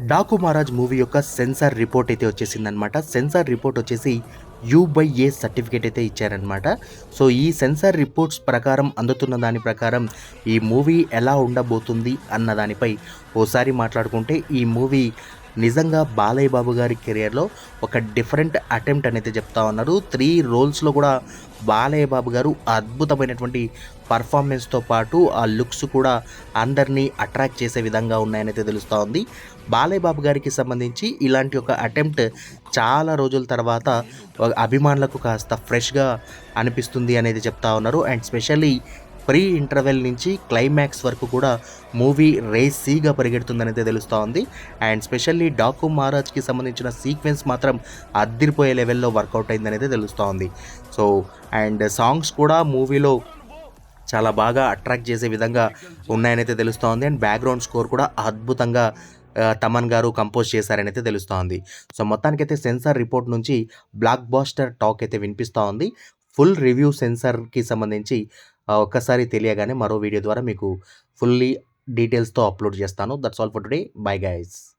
Daaku Maharaj movie యొక్క censor report అయితే వచ్చేసిందనమాట సెన్సార్ రిపోర్ట్ వచ్చేసి యూ బై ఏ సర్టిఫికేట్ అయితే ఇచ్చారనమాట సో ఈ సెన్సార్ రిపోర్ట్స్ ప్రకారం అందుతున్న దాని ప్రకారం ఈ మూవీ ఎలా ఉండబోతుంది అన్న దానిపై ఓసారి మాట్లాడుకుంటే ఈ మూవీ నిజంగా బాలయ్య బాబు గారి కెరియర్లో ఒక డిఫరెంట్ అటెంప్ట్ అనేది చెప్తా ఉన్నారు. త్రీ రోల్స్లో కూడా బాలయ్య బాబు గారు అద్భుతమైనటువంటి పర్ఫార్మెన్స్తో పాటు ఆ లుక్స్ కూడా అందరినీ అట్రాక్ట్ చేసే విధంగా ఉన్నాయని అయితే తెలుస్తూ ఉంది. బాలయ్య బాబు గారికి సంబంధించి ఇలాంటి ఒక అటెంప్ట్ చాలా రోజుల తర్వాత అభిమానులకు కాస్త ఫ్రెష్గా అనిపిస్తుంది అనేది చెప్తా ఉన్నారు. అండ్ స్పెషల్లీ ప్రీ ఇంటర్వెల్ నుంచి క్లైమాక్స్ వరకు కూడా మూవీ రేస్ సీగా పరిగెడుతుందనైతే తెలుస్తూ ఉంది అండ్ స్పెషల్లీ డాకు మహారాజ్కి సంబంధించిన సీక్వెన్స్ మాత్రం అద్దిరిపోయే లెవెల్లో వర్కౌట్ అయిందని అయితే తెలుస్తూ ఉంది సో అండ్ సాంగ్స్ కూడా మూవీలో చాలా బాగా అట్రాక్ట్ చేసే విధంగా ఉన్నాయనైతే తెలుస్తోంది. అండ్ బ్యాక్గ్రౌండ్ స్కోర్ కూడా అద్భుతంగా తమన్ గారు కంపోజ్ చేశారని అయితే తెలుస్తూ సో మొత్తానికైతే సెన్సార్ రిపోర్ట్ నుంచి బ్లాక్ బాస్టర్ టాక్ అయితే వినిపిస్తూ ఉంది ఫుల్ రివ్యూ సెన్సార్కి సంబంధించి ఒక్కసారి తెలియగానే మరో వీడియో ద్వారా మీకు ఫుల్లీ డీటెయిల్స్తో అప్లోడ్ చేస్తాను. That's all for today. Bye guys.